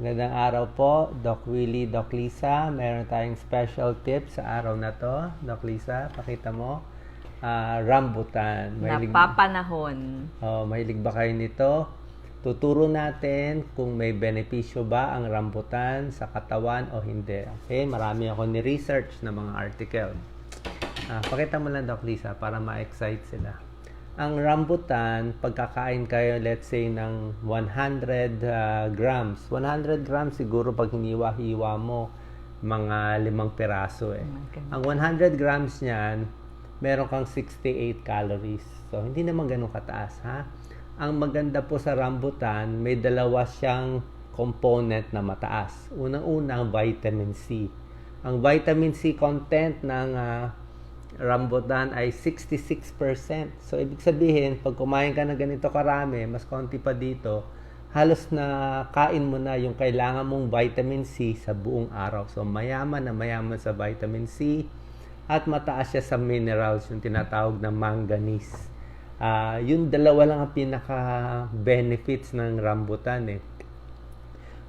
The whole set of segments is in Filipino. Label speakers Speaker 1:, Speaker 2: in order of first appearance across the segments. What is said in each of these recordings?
Speaker 1: Magandang araw po, Doc Willie, Doc Lisa. Meron tayong special tip sa araw na to. Doc Lisa, pakita mo. Ah, rambutan. Mahilig,
Speaker 2: Napapanahon.
Speaker 1: oh, mahilig ba kayo nito? Tuturo natin kung may benepisyo ba ang rambutan sa katawan o hindi. Okay, marami ako ni-research na mga article. Ah, pakita mo lang, Doc Lisa, para ma-excite sila. Ang rambutan, pagkakain kayo, let's say, ng 100 ah, grams. 100 grams siguro pag hiniwa-hiwa mo, mga limang piraso eh.
Speaker 2: Okay.
Speaker 1: Ang 100 grams niyan, meron kang 68 calories. So, hindi naman ganun kataas, ha? Ang maganda po sa rambutan, may dalawa siyang component na mataas. Unang-una, ang vitamin C. Ang vitamin C content ng ah, rambutan ay 66%. So, ibig sabihin, pag kumain ka na ganito karami, mas konti pa dito, halos na kain mo na yung kailangan mong vitamin C sa buong araw. So, mayaman na mayaman sa vitamin C at mataas siya sa minerals, yung tinatawag na manganese. Ah, yung dalawa lang ang pinaka-benefits ng rambutan eh.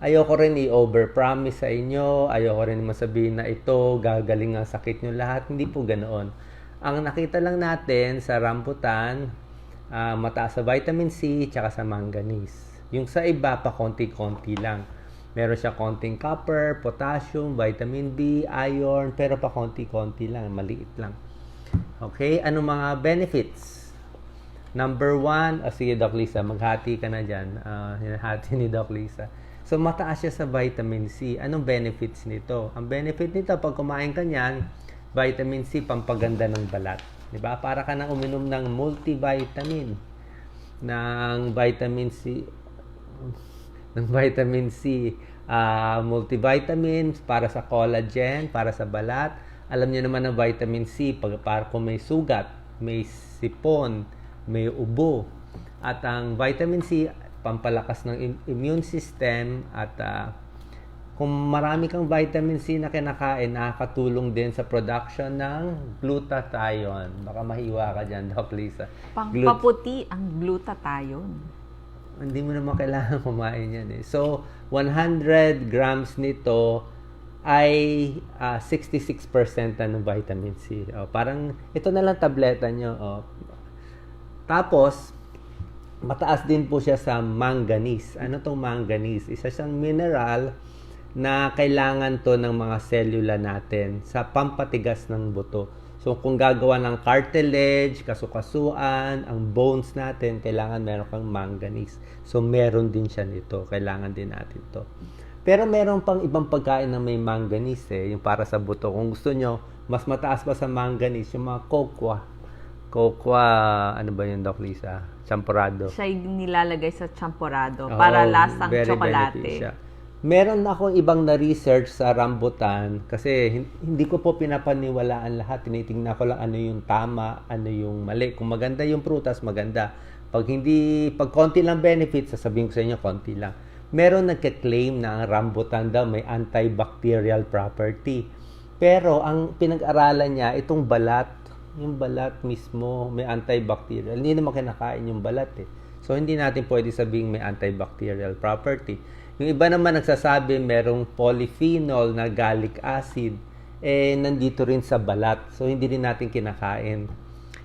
Speaker 1: Ayoko rin i-overpromise sa inyo. Ayoko rin masabihin na ito, gagaling ang sakit nyo lahat. Hindi po ganoon. Ang nakita lang natin sa rambutan, ah, mataas sa vitamin C, tsaka sa manganese. Yung sa iba pa, konti-konti lang. Meron siya konting copper, potassium, vitamin B, iron, pero pa konti-konti lang, maliit lang. Okay, ano mga benefits? Number one, ah, sige Doc Lisa, maghati ka na dyan. Ah, hinahati ni Doc Lisa. So, mataas siya sa vitamin C. Anong benefits nito? Ang benefit nito, pag kumain ka niyan, vitamin C, pampaganda ng balat. Di ba? Para ka nang uminom ng multivitamin ng vitamin C ng vitamin C ah, multivitamins para sa collagen, para sa balat. Alam niyo naman ang vitamin C pag para kung may sugat, may sipon, may ubo. At ang vitamin C pampalakas ng im- immune system at ah, kung marami kang vitamin C na kinakain, nakakatulong din sa production ng glutathione. Baka mahiwa ka dyan, Doc Lisa.
Speaker 2: Pang
Speaker 1: Glut-
Speaker 2: ang glutathione.
Speaker 1: hindi mo naman kailangan kumain yan eh. So, 100 grams nito ay ah, 66% na ng vitamin C. Oh, parang ito na lang tableta nyo. Oh. Tapos, mataas din po siya sa manganese. Ano tong manganese? Isa siyang mineral na kailangan to ng mga selula natin sa pampatigas ng buto. So, kung gagawa ng cartilage, kasukasuan, ang bones natin, kailangan meron kang manganese. So, meron din siya nito. Kailangan din natin to. Pero meron pang ibang pagkain na may manganese eh, yung para sa buto. Kung gusto nyo, mas mataas pa sa manganese, yung mga kokwa. Kokwa, ano ba yun, Doc Lisa? Champurado.
Speaker 2: Siya yung nilalagay sa champorado
Speaker 1: Oo,
Speaker 2: para lasang
Speaker 1: very
Speaker 2: tsokolate.
Speaker 1: beneficial. Meron akong ibang na-research sa rambutan kasi hin- hindi ko po pinapaniwalaan lahat. Tinitingnan ko lang ano yung tama, ano yung mali. Kung maganda yung prutas, maganda. Pag hindi, pag konti lang benefits, sasabihin ko sa inyo, konti lang. Meron nagka-claim na ang rambutan daw may antibacterial property. Pero ang pinag-aralan niya, itong balat, yung balat mismo may antibacterial. Hindi naman kinakain yung balat eh. So, hindi natin pwede sabihin may antibacterial property. Yung iba naman nagsasabi merong polyphenol na gallic acid, eh, nandito rin sa balat. So, hindi rin natin kinakain.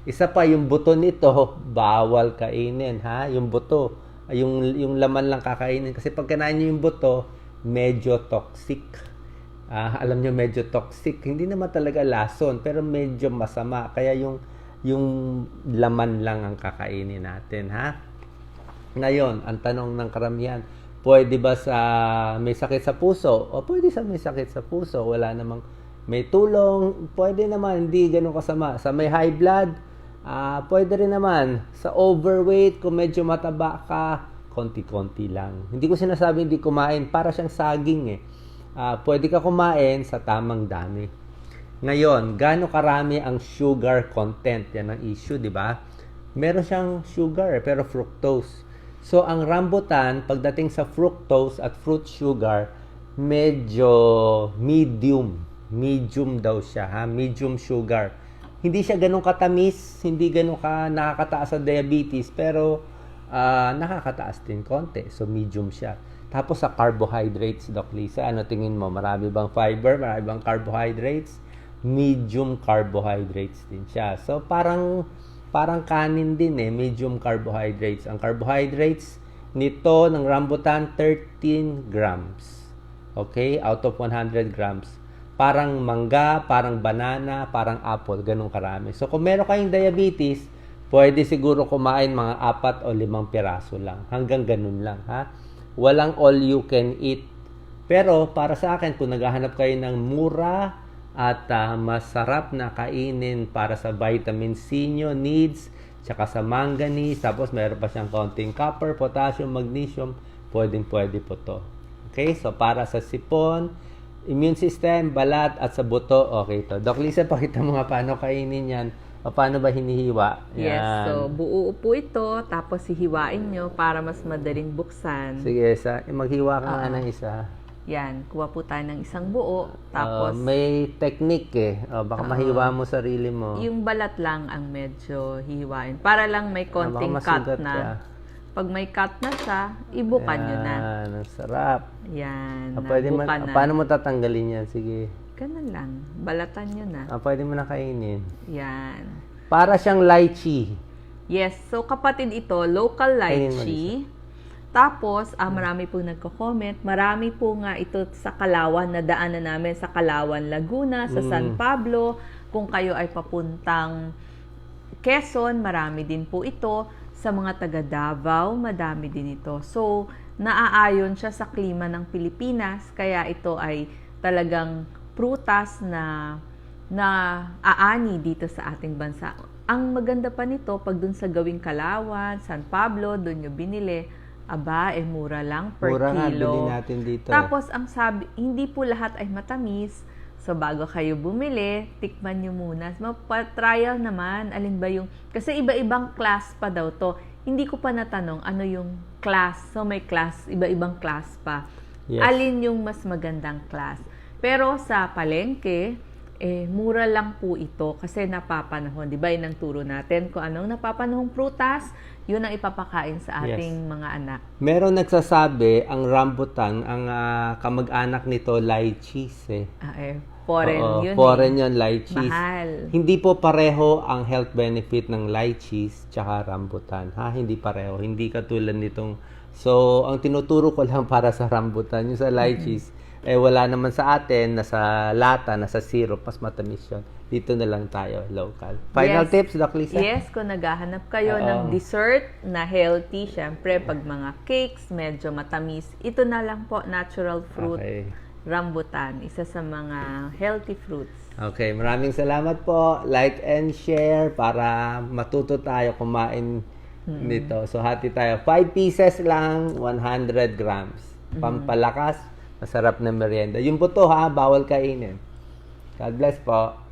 Speaker 1: Isa pa, yung buto nito, bawal kainin, ha? Yung buto. Yung, yung laman lang kakainin. Kasi pag kinain yung buto, medyo toxic. Ah, alam nyo, medyo toxic. Hindi naman talaga lason, pero medyo masama. Kaya yung, yung laman lang ang kakainin natin, ha? Ngayon, ang tanong ng karamihan, pwede ba sa may sakit sa puso? O pwede sa may sakit sa puso. Wala namang may tulong. Pwede naman, hindi ganun kasama. Sa may high blood, ah pwede rin naman. Sa overweight, kung medyo mataba ka, konti-konti lang. Hindi ko sinasabi hindi kumain. Para siyang saging eh. Ah, pwede ka kumain sa tamang dami. Ngayon, gaano karami ang sugar content? Yan ang issue, di ba? Meron siyang sugar, eh, pero fructose. So, ang rambutan, pagdating sa fructose at fruit sugar, medyo medium. Medium daw siya, ha? Medium sugar. Hindi siya ganun katamis, hindi ganun ka nakakataas sa diabetes, pero ah, nakakataas din konti. So, medium siya. Tapos sa carbohydrates, Doc Lisa, ano tingin mo? Marami bang fiber? Marami bang carbohydrates? Medium carbohydrates din siya. So parang parang kanin din eh, medium carbohydrates. Ang carbohydrates nito ng rambutan 13 grams. Okay? Out of 100 grams. Parang mangga, parang banana, parang apple, ganun karami. So kung meron kayong diabetes, pwede siguro kumain mga apat o limang piraso lang. Hanggang ganun lang, ha? Walang all you can eat. Pero para sa akin, kung naghahanap kayo ng mura at ah, masarap na kainin para sa vitamin C nyo needs, tsaka sa manganese, tapos meron pa siyang konting copper, potassium, magnesium, pwedeng pwede po to. Okay, so para sa sipon, immune system, balat at sa buto, okay to. Doc Lisa, pakita mo nga paano kainin yan. Paano ba hinihiwa?
Speaker 2: Yes,
Speaker 1: Yan.
Speaker 2: so buo po ito, tapos hihiwain nyo para mas madaling buksan.
Speaker 1: Sige, sa, maghiwa ka nga
Speaker 2: Ah.
Speaker 1: ng isa.
Speaker 2: Yan, kuha po tayo ng isang buo, tapos
Speaker 1: may technique eh. O, baka mahiwa mo sarili mo.
Speaker 2: yung balat lang ang medyo hihiwain. Para lang may konting
Speaker 1: baka
Speaker 2: cut na.
Speaker 1: ka.
Speaker 2: Pag may cut na siya, ibukan nyo na.
Speaker 1: Yan, ang sarap.
Speaker 2: Yan,
Speaker 1: pwede ah,
Speaker 2: na.
Speaker 1: paano mo tatanggalin yan? Sige.
Speaker 2: Ganun lang, balatan nyo na.
Speaker 1: Ah, pwede mo na kainin.
Speaker 2: Yan.
Speaker 1: Para siyang lychee.
Speaker 2: Yes, so kapatid ito, local lychee. Tapos, ah, marami po nagko-comment. Marami po nga ito sa Kalawan, na daanan namin sa Kalawan, Laguna, sa San Pablo. Kung kayo ay papuntang Quezon, marami din po ito. Sa mga taga Davao, madami din ito. So, naaayon siya sa klima ng Pilipinas, kaya ito ay talagang prutas na na aani dito sa ating bansa. Ang maganda pa nito, pag dun sa gawing Kalawan, San Pablo, dun nyo binili, aba, eh mura lang per
Speaker 1: Mura
Speaker 2: kilo.
Speaker 1: bilhin natin dito.
Speaker 2: Tapos, ang sabi, hindi po lahat ay matamis. So, bago kayo bumili, tikman nyo muna. Mapa-trial naman, alin ba yung... Kasi iba-ibang class pa daw to. Hindi ko pa natanong ano yung class. So, may class, iba-ibang class pa.
Speaker 1: Yes.
Speaker 2: Alin yung mas magandang class. Pero sa palengke, eh, mura lang po ito kasi napapanahon. Di ba yun ang turo natin? Kung anong napapanahong prutas, yun ang ipapakain sa
Speaker 1: Yes.
Speaker 2: ating mga anak.
Speaker 1: Meron nagsasabi, ang rambutan, ang ah, kamag-anak nito, lychees eh.
Speaker 2: Ah, eh, foreign
Speaker 1: Oo,
Speaker 2: yun
Speaker 1: foreign
Speaker 2: eh.
Speaker 1: yun, lychees.
Speaker 2: Mahal.
Speaker 1: Hindi po pareho ang health benefit ng lychees tsaka rambutan. Ha? Hindi pareho. Hindi katulad nitong... So, ang tinuturo ko lang para sa rambutan, yung sa lychees, eh wala naman sa atin, nasa lata, nasa syrup, mas matamis yun. Dito na lang tayo, local. Final
Speaker 2: Yes.
Speaker 1: tips, Doc Lisa?
Speaker 2: Yes, kung naghahanap kayo
Speaker 1: Oo.
Speaker 2: ng dessert na healthy, syempre pag mga cakes, medyo matamis, ito na lang po, natural fruit,
Speaker 1: Okay.
Speaker 2: rambutan, isa sa mga healthy fruits.
Speaker 1: Okay, maraming salamat po. Like and share para matuto tayo kumain nito. So, hati tayo. 5 pieces lang, 100 grams. Pampalakas, masarap na merienda. Yung po to ha, bawal kainin. God bless po.